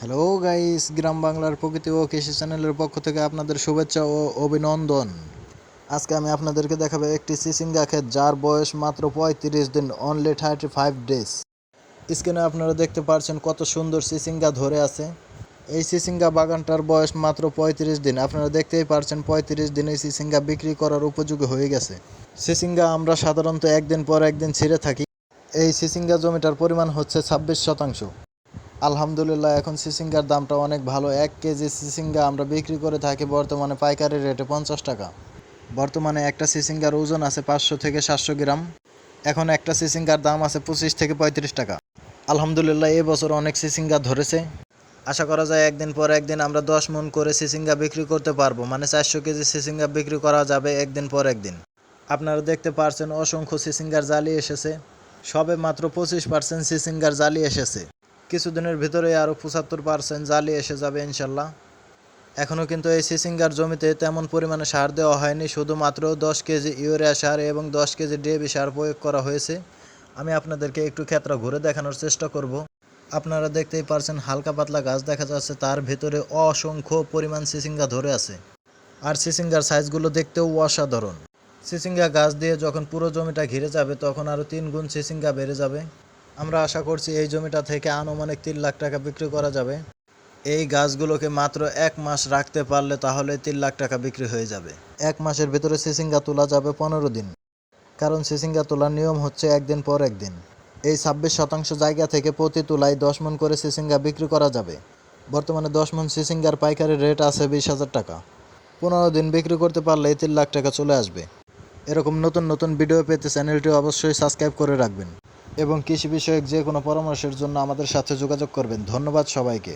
Hello guys গ্রাম বাংলার প্রকৃতি ও কৃষি চ্যানেলের পক্ষ থেকে আপনাদের শুভেচ্ছা ও অভিনন্দন। আজকে আমি আপনাদেরকে দেখাবো একটি সিসিঙ্গা ক্ষেত, যার বয়স মাত্র পঁয়ত্রিশ দিন অনলি থার্টি ফাইভ ডেজ স্ক্রিনে আপনারা দেখতে পাচ্ছেন কত সুন্দর সিসিঙ্গা ধরে আছে। এই সিসিঙ্গা বাগানটার বয়স মাত্র পঁয়ত্রিশ দিন। আপনারা দেখতেই পারছেন পঁয়ত্রিশ দিনে সিসিঙ্গা বিক্রি করার উপযোগী হয়ে গেছে। সিসিঙ্গা আমরা সাধারণত একদিন পর একদিন ছিঁড়ে থাকি। এই সিসিঙ্গা জমিটার পরিমাণ হচ্ছে ছাব্বিশ শতাংশ। আলহামদুলিল্লাহ, এখন সিসিঙ্গার দামটা অনেক ভালো। এক কেজি সিসিঙ্গা আমরা বিক্রি করে থাকি বর্তমানে পাইকারি রেটে পঞ্চাশ টাকা। বর্তমানে একটা সিসিঙ্গার ওজন আছে পাঁচশো থেকে সাতশো গ্রাম। এখন একটা সিসিঙ্গার দাম আছে পঁচিশ থেকে পঁয়ত্রিশ টাকা। আলহামদুলিল্লাহ এবছর অনেক সিসিঙ্গা ধরেছে। আশা করা যায় একদিন পর একদিন আমরা দশ মন করে সিসিঙ্গা বিক্রি করতে পারব। মানে চারশো কেজি সিসিঙ্গা বিক্রি করা যাবে একদিন পর একদিন। আপনারা দেখতে পারছেন অসংখ্য সিসিঙ্গার জালি এসেছে। সবে মাত্র পঁচিশ পার্সেন্ট সিসিঙ্গার জালি এসেছে। কিছুদিনের ভিতরে আরও পঁচাত্তর পার্সেন্ট জালি এসে যাবে ইনশাল্লাহ। এখনও কিন্তু এই সিসিঙ্গার জমিতে তেমন পরিমাণে সার দেওয়া হয়নি, শুধুমাত্র দশ কেজি ইউরিয়া সার এবং দশ কেজি ডিএবি সার প্রয়োগ করা হয়েছে। আমি আপনাদেরকে একটু ক্ষেত্র ঘুরে দেখানোর চেষ্টা করব। আপনারা দেখতেই পারছেন হালকা পাতলা গাছ দেখা যাচ্ছে, তার ভেতরে অসংখ্য পরিমাণ সিসিঙ্গা ধরে আছে। আর সিসিঙ্গার সাইজগুলো দেখতেও অসাধারণ। সিসিঙ্গা গাছ দিয়ে যখন পুরো জমিটা ঘিরে যাবে, তখন আরও তিন গুণ সিসিঙ্গা বেড়ে যাবে। আমরা আশা করছি এই জমিটা থেকে আনুমানিক তিন লাখ টাকা বিক্রি করা যাবে। এই গাছগুলোকে মাত্র এক মাস রাখতে পারলে তাহলে তিন লাখ টাকা বিক্রি হয়ে যাবে। এক মাসের ভেতরে সিসিঙ্গা তোলা যাবে পনেরো দিন। কারণ সিসিঙ্গা তোলার নিয়ম হচ্ছে একদিন পর একদিন। এই ছাব্বিশ শতাংশ জায়গা থেকে প্রতি তুলায় দশ মন করে সিসিঙ্গা বিক্রি করা যাবে। বর্তমানে দশ মন সিসিঙ্গার পাইকারি রেট আছে বিশ হাজার টাকা। পনেরো দিন বিক্রি করতে পারলে তিন লাখ টাকা চলে আসবে। এরকম নতুন নতুন ভিডিও পেতে চ্যানেলটি অবশ্যই সাবস্ক্রাইব করে রাখবেন। এবং কৃষি বিষয়ক যে কোনো পরামর্শের জন্য আমাদের সাথে যোগাযোগ করবেন। ধন্যবাদ সবাইকে।